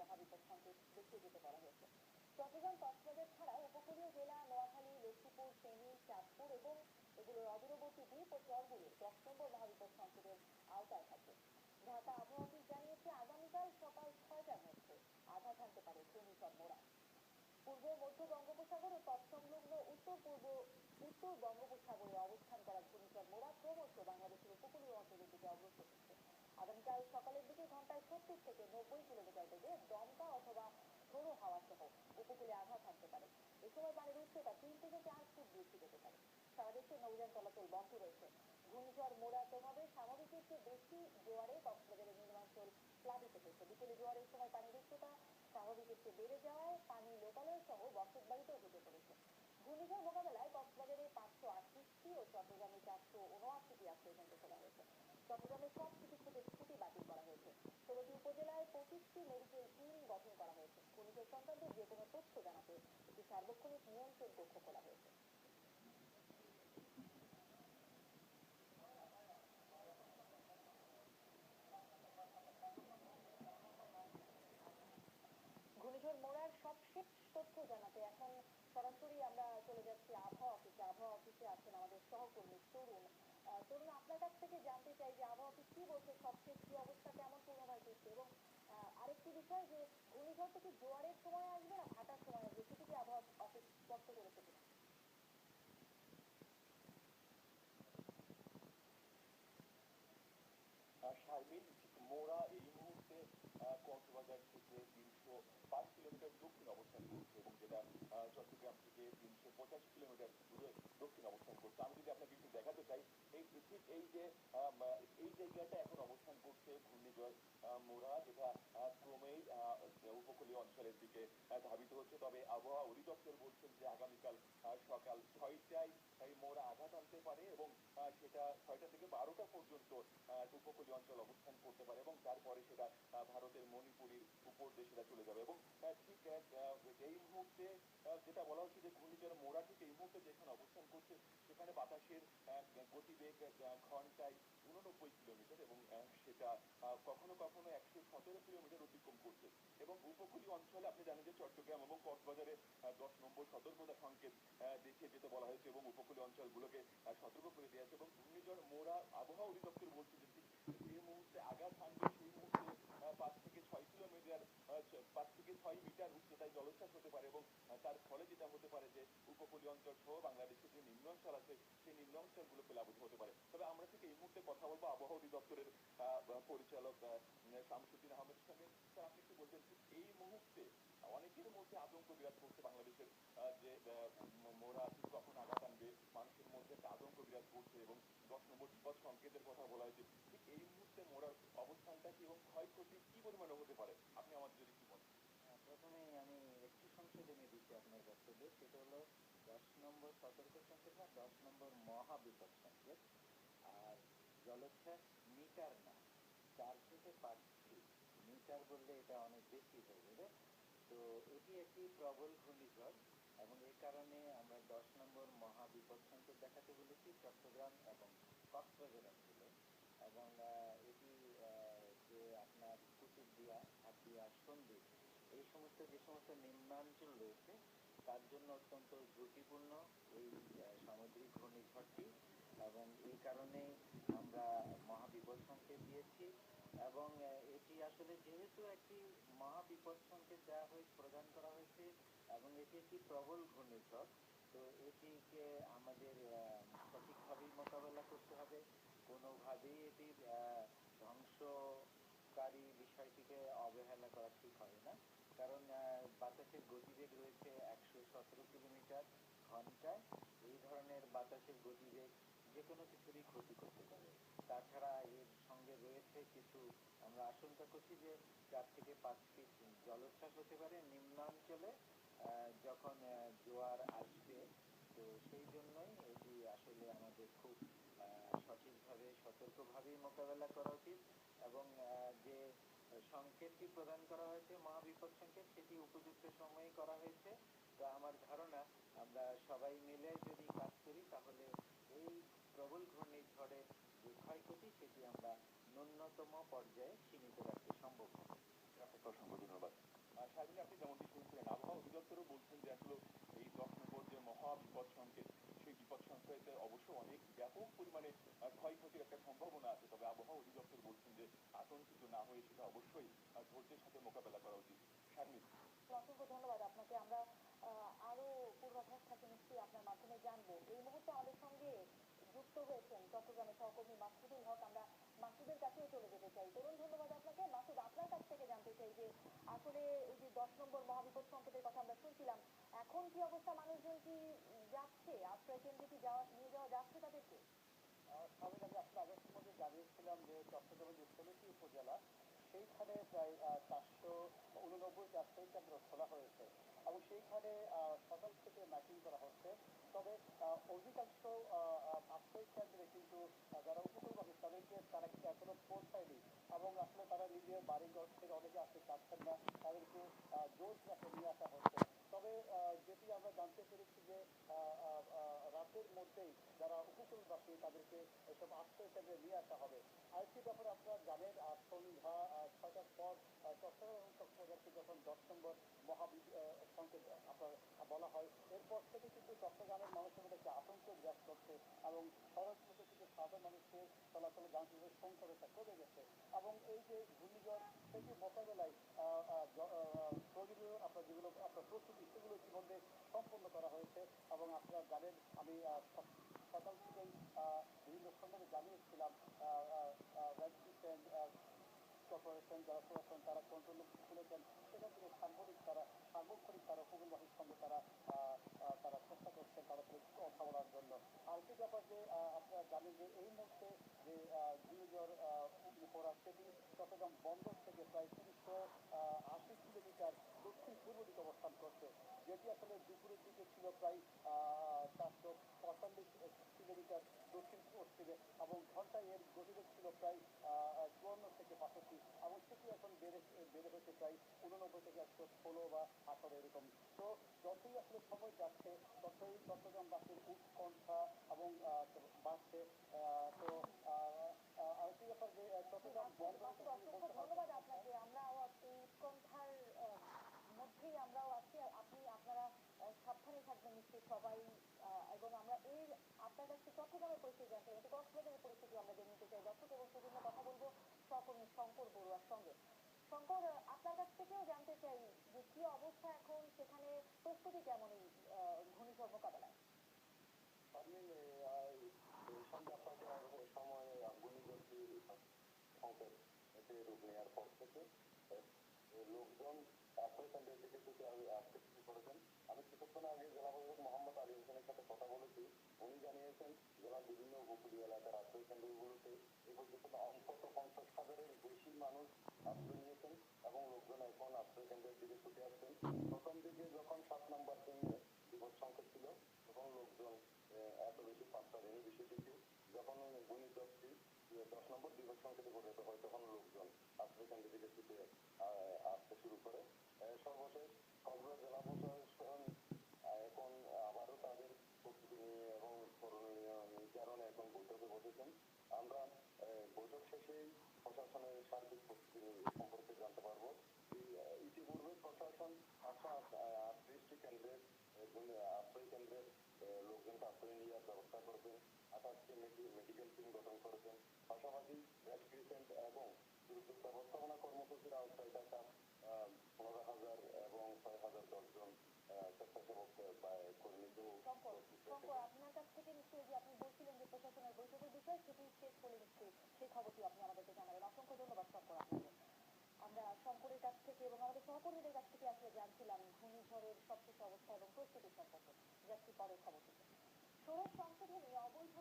মহাবিপদ সংকেত দেখিয়ে বলা হয়েছে। চট্টগ্রাম কক্সবাজার ছাড়া উপকূলীয় জেলা, নোয়াখালী, লক্ষ্মীপুর ফেনী চাঁদপুর এবং এগুলোর অদূরবর্তী দ্বীপ ও চরগুলো দশ নম্বর আওতায় থাকবে ঢাকা আবহাওয়া অফিস জানিয়েছে, আগামীকাল সকাল ছয়টার মধ্যে আঘাত হানতে পারে ঘূর্ণিঝড় মোড়া। পূর্ব, মধ্য বঙ্গোপসাগর ও তৎসংলগ্ন উত্তর, পূর্ব, উত্তর বঙ্গোপসাগরে অবস্থান করা ঘূর্ণিঝড় মোড়া ক্রমশ বাংলাদেশের উপকূলীয় অঞ্চলের দিকে অগ্রসর আগামীকাল সকালের দিকে ঘন্টায় সত্তর থেকে নব্বই কিলোমিটার বেগে দমকা অথবা ঝোড়ো হাওয়া সহ উপকূলে আঘাত হানতে পারে। এ সময় পানির উচ্চতা তিন থেকে চার ফুট বৃদ্ধি পেতে পারে। সারা দেশে নৌযান চলাচল বন্ধ রয়েছে। ঘূর্ণিঝড় মোড়ার প্রভাবে স্বাভাবিকের চেয়ে বেশি জোয়ারে কক্সবাজারের নিম্নাঞ্চল প্লাবিত হয়েছে। বিকেলে জোয়ারের সময় পানির উচ্চতা স্বাভাবিকের চেয়ে বেড়ে যাওয়ায় পানি লোকালয় সহ বসত বাড়িতেও ঢুকে পড়েছে। ঘূর্ণিঝড় মোকাবেলায় কক্সবাজারে পাঁচশো আটত্রিশটি ও চট্টগ্রামে চারশো উনআশিটি আশ্রয় কেন্দ্র খোলা হয়েছে। চট্টগ্রামে সব চিকিৎসকের ছুটি বাতিল করা হয়েছে ষোলোটি উপজেলায় মেডিকেল টিম গঠন করা হয়েছে। ঘূর্ণিঝড় সংক্রান্ত যে কোনো তথ্য জানাতে একটি সার্বক্ষণিক নিয়ন্ত্রণ কক্ষ খোলা হয়েছে। ঘূর্ণিঝড় মোড়ার সবশেষ তথ্য জানাতে এখন সরাসরি আমরা চলে যাচ্ছি আবহাওয়া অফিসে। আবহাওয়া অফিসে আছেন আমাদের সহকর্মী তরুণ। তরুণ, আপনার কাছ থেকে জানতে চাই যে আবহাওয়া অফিস কি বলছে? সবশেষ কি অবস্থা? কেমন পূর্বাভাস দিচ্ছে? এবং আরেকটি বিষয় যে ঘূর্ণিঝড় থেকে জোয়ারের সময় আসবে না ভাটার সময় আসবে? সেটি কি আবহাওয়া অফিস স্পষ্ট করেছে আহ, শারমিন এই মুহূর্তে কক্সবাজার থেকে তিনশো পাঁচ কিলোমিটার দক্ষিণ অবস্থান করছে এবং যেটা চট্টগ্রাম থেকে তিনশো পঁচাশি কিলোমিটার দূরে দক্ষিণ অবস্থান করছে। আমি যদি আপনাকে একটু দেখাতে চাই এই ঠিক এই যে এই জায়গাটা এখন অবস্থান করছে ঘূর্ণিঝড় মোরা যেটা অঞ্চলের দিকে ধাবিত হচ্ছে। তবে আবহাওয়া অধিদপ্তর বলছেন যে আগামীকাল সকাল ছয়টায় এই মোরা আঘাত আনতে পারে এবং সেটা ছয়টা থেকে বারোটা পর্যন্ত উপকূলীয় অঞ্চল অবস্থান করতে পারে এবং তারপরে সেটা ভারতের মণিপুরের উপর দিয়ে সেটা চলে যাবে। এবং ঠিক এই মুহূর্তে যেটা বলা হচ্ছে যে ঘূর্ণিঝড় মোড়া, ঠিক এই মুহূর্তে যেখানে অবস্থান করছে, সেখানে বাতাসের গতিবেগ ঘন্টায় উননব্বই কিলোমিটার এবং সেটা কখনো কখনো একশো সতেরো কিলোমিটার অতিক্রম করছে। এবং উপকূলীয় অঞ্চলে আপনি জানেন যে চট্টগ্রাম এবং কক্সবাজারে দশ নম্বর সতর্কতা সংকেত দেখিয়ে যেতে বলা হয়েছে এবং উপকূলীয় অঞ্চলগুলোকে সতর্ক করে দেওয়া হয়েছে এবং ঘূর্ণিঝড় মোড়া আবহাওয়া অধিদপ্তর বলছে যে এই মুহূর্তে আঘাত হানবে সেই মুহূর্তে পাঁচ থেকে ছয় কিলোমিটার পাঁচ থেকে ছয় মিটার উচ্চতায় জলোচ্ছ্বাস হতে পারে এবং তার ফলে যেটা হতে পারে যে উপকূলীয় অঞ্চল সহ বাংলাদেশের যে নিম্নাঞ্চল আছে, সেই নিম্নাঞ্চলগুলো প্লাবিত হতে পারে। তবে আমরা ঠিক এই মুহূর্তে কথা বলব আবহাওয়া অধিদপ্তরের পরিচালক শামসুদ্দিন আহমেদের সঙ্গে। স্যার আপনি একটু বলবেন ঠিক এই মুহূর্তে অনেকের মধ্যে আতঙ্ক বিরাজ করছে বাংলাদেশের যে মোরা ঠিক কখন আঘাত আনবে, মানুষের মধ্যে একটা আতঙ্ক বিরাজ করছে এবং দশ নম্বর বিপদ সংকেতের কথা বলা হয়েছে। ঠিক এই মুহূর্তে মোরার অবস্থানটা কি এবং ক্ষয়ক্ষতি কি পরিমাণে হতে পারে আপনি আমাদের যদি কি বলেন হ্যাঁ, প্রথমেই আমি একটি সংশোধনী দিচ্ছি আপনার বক্তব্যে সেটা হলো দশ নম্বর সতর্ক সংকেত না দশ নম্বর মহাবিপদ সংকেত। আর জলোচ্ছ্বাস মিটার না, চার থেকে পাঁচ মিটার বললে এটা অনেক বেশি হয়ে যাবে। তো এটি একটি প্রবল ঘূর্ণিঝড় এবং এই কারণে আমরা দশ নম্বর মহাবিপদ সংকেত দেখাতে বলেছি, চট্টগ্রাম এবং কক্সবাজার অঞ্চলে এবং এটি যে আপনার কুতুবদিয়া হাতিয়া সন্দ্বীপ সমস্ত যে সমস্ত নিম্নাঞ্চল রয়েছে, তার জন্য অত্যন্ত ঝুঁকিপূর্ণ এই সামুদ্রিক ঘূর্ণিঝড়টি এবং এই কারণে আমরা মহাবিপদ সংকেত দিয়েছি এবং এটি আসলে যেহেতু একটি মহাবিপদ সংকেত দেওয়া হয়ে, প্রদান করা হয়েছে এবং এটি একটি প্রবল ঘূর্ণিঝড়, তো এটিকে আমাদের সঠিকভাবেই মোকাবেলা করতে হবে। কোনোভাবেই এটির ধ্বংসকারী বিষয়টিকে অবহেলা করা ঠিক হবে না। কারণ বাতাসের গতিবেগ রয়েছে একশো সতেরো কিলোমিটার ঘন্টায়। এই ধরনের বাতাসের গতিবেগ যে কোনো কিছুরই ক্ষতি করতে পারে। তাছাড়া এর সঙ্গে রয়েছে কিছু, আমরা আশঙ্কা করছি যে চার থেকে পাঁচ ফিট জলোচ্ছ্বাস হতে পারে নিম্নাঞ্চলে যখন জোয়ার আসবে। তো সেই জন্যই এটি আসলে আমাদের খুব সঠিকভাবে, সতর্কভাবেই মোকাবেলা করা উচিত এবং সংকেতটি প্রদান করা হয়েছে, মহাবিপদ সংকেত। সেটি উপযুক্ত সময়ে করা হয়েছে। তো আমার ধারণা, আমরা সবাই মিলে যদি কাজ করি, তাহলে এই প্রবল ঘূর্ণিঝড়ের যে ক্ষয়ক্ষতি, সেটি আমরা ন্যূনতম পর্যায়ে সীমিত রাখতে সম্ভব হবে। আপনাকে অসংখ্য ধন্যবাদ। শারমিন আপনি যেমনটি শুনছিলেন, আবহাওয়া অধিদপ্তরও বলছেন যে আসলে এই দশ নম্বর যে মহা বিপদ সংকেত, সেই বিপদ সংকেতে অবশ্য অনেক ব্যাপক পরিমাণে ক্ষয়ক্ষতির একটা সম্ভাবনা আছে, তবে আবহাওয়া অধিদপ্তর বলছেন যে আতঙ্কিত না হয়ে সেটা অবশ্যই ধৈর্যের সাথে মোকাবেলা করা উচিত। শারমিন অসংখ্য ধন্যবাদ আপনাকে। আমরা আরও পূর্বাভাস থাকে নিশ্চয়ই আপনার মাধ্যমে জানব। এই মুহূর্তে আমাদের সঙ্গে যুক্ত হয়েছেন চট্টগ্রামের সহকর্মী মাসুদুল হক। আমরা মাসুদের কাছেও চলে যেতে চাই। তরুণ, ধন্যবাদ আপনাকে। মাসুদ, আপনার কাছ থেকে জানতে চাই যে আসলে এই যে দশ নম্বর মহাবিপদ সংকেতের কথা আমরা শুনছিলাম, এখন কি অবস্থা? মানুষজন কি যাচ্ছে? আশ্রয় কেন্দ্রে কি যাওয়া, নিয়ে যাওয়া যাচ্ছে তাদেরকে? চারশো উননব্বইটি আশ্রয় কেন্দ্র খোলা হয়েছে এবং সেইখানে সকাল থেকে তবে অধিকাংশ আশ্রয় কেন্দ্রে কিন্তু যারা উপকূলবাসী তাদেরকে তারা কিন্তু এখনও পৌঁছায়নি এবং আসলে তারা নিজের বাড়িঘর থেকে অনেকে আসতে চাচ্ছেন না তাদেরকে জোর নিয়ে আসা হচ্ছে তবে যেটি আমরা জানতে পেরেছি যে আহ, আহ, আহ, রাতের মধ্যেই যারা উপকূলবাসী তাদেরকে এসব আশ্রয় কেন্দ্রে নিয়ে আসা হবে। আরেকটি ব্যাপারে আপনারা জানেন সন্ধ্যা ছয়টার পর চট্টগ্রাম কক্সবাজারকে যখন দশ নম্বর মহাবি সংকেত আপনার বলা হয় এরপর থেকে কিন্তু চট্টগ্রামের মানুষের মধ্যে একটা আতঙ্ক বিরাজ করছে এবং সড়কগুলোতে কিন্তু সাধারণ মানুষের চলাচল যানবাহনের সংখ্যাটা কমে গেছে এবং যে সেটি মোকাবেলায় জানেন যারা তারা কন্ট্রোল খুলেছেন। সেখান থেকে সাংগঠনিক তারা সার্বক্ষণিক তারা উপকূলবাসীর সঙ্গে তারা তারা চেষ্টা করছেন বলার জন্য। আরেকটি ব্যাপার যে আপনারা জানেন যে এই মুহূর্তে যে ঘূর্ণিঝড় পড়া সেটি চট্টগ্রাম থেকে প্রায় তিনশো আশি কিলোমিটার দক্ষিণ পূর্ব দিকে অবস্থান করছে, যেটি আসলে দুপুরের দিকে ছিল প্রায় চারশো পঁয়তাল্লিশ কিলোমিটার দক্ষিণ পশ্চিমে এবং ঘন্টায় এর গতিবেগ ছিল প্রায় চুয়ান্ন থেকে বাষট্টি এবং সেটি এখন বেড়ে বেড়ে হয়েছে প্রায় উননব্বই থেকে একশো ষোলো বা আঠারো এরকম। তো যতই আসলে সময় যাচ্ছে, ততই চট্টগ্রামবাসীর উৎকণ্ঠা এবং বাড়ছে। তো আহ, আহ, আরেকটি ব্যাপার যে আহ, চট্টগ্রাম বন্দর মাসুদ অসংখ্য সাবধানে থাকবেন সবাই আপনার কাছে চট্টগ্রামের নিতে চাই দর্শক এবং সেজন্য কথা বলব শঙ্কর বড়ুয়ার সঙ্গে শঙ্কর আপনার কাছ থেকেও জানতে চাই যে কি অবস্থা এখন সেখানে প্রস্তুতি কেমন এই ঘূর্ণিঝড় মোকাবেলায় আমি সন্ধ্যা সংকেত এতে রূপ নেওয়ার পর থেকে লোকজন আশ্রয় কেন্দ্রের দিকে আ- আসতে শুরু করেছেন। আমি কিছুক্ষণ আগে জেলা প্রশাসক মোহাম্মদ আলী হোসেনের সাথে কথা বলেছি। উনি জানিয়েছেন জেলার বিভিন্ন উপকূলীয় এলাকার আশ্রয় কেন্দ্রগুলোতে এই পর্যন্ত অন্তত পঞ্চাশ হাজারের বেশি মানুষ আশ্রয় নিয়েছেন এবং লোকজন এখন আশ্রয় কেন্দ্রের দিকে ছুটে আসছেন। প্রথম দিকে যখন সাত নম্বর দিনে বিপদ সংকেত ছিল তখন লোকজন এত বেশি পাত্তা দেয়নি বিষয়টিকে যখন আহ, দশ নম্বর বিপদ সংকেতে পরিণত হয় তখন লোকজন আশ্রয় কেন্দ্রের দিকে আসতে শুরু করে সর্বশেষ কক্সবাজার জেলা প্রশাসন এখন আবারও তাদের প্রস্তুতি নিয়ে এবং করণীয় নির্ধারণে এখন বৈঠকে বসেছেন আমরা বৈঠক শেষেই প্রশাসনের সার্বিক প্রস্তুতি সম্পর্কে জানতে পারব ইতিপূর্বে প্রশাসন আটশো আটত্রিশটি কেন্দ্রের আশ্রয় কেন্দ্রের লোকজনকে আশ্রয় নেওয়ার ব্যবস্থা করেছেন আঠাশটি মেডিকেল টিম গঠন করেছেন পাশাপাশি ক্রিসেন্ট এবং দুর্যোগ ব্যবস্থাপনা কর্মসূচির আওতায় থাকা পনেরো হাজার এবং ছয় হাজার দশজন স্বেচ্ছাসেবক কর্মীকেও শঙ্কর প্রস্তুত শঙ্কর রেখেছেন। আপনার কাছ থেকে নিশ্চয়ই যে আপনি বলছিলেন যে প্রশাসনের বৈঠকের বিষয় সেটি শেষ হলে নিশ্চয়ই সেই খবরটি আপনি আমাদেরকে জানাবেন। অসংখ্য ধন্যবাদ শঙ্কর আপনাকে। আমরা শঙ্করের কাছ থেকে এবং আমাদের সহকর্মীদের কাছ থেকে আসলে জানছিলাম ঘূর্ণিঝড়ের সবশেষ অবস্থা এবং প্রস্তুতি সম্পর্কে যাচ্ছি পরের খবর থেকে ষোড়শ সংশোধনী অবৈধ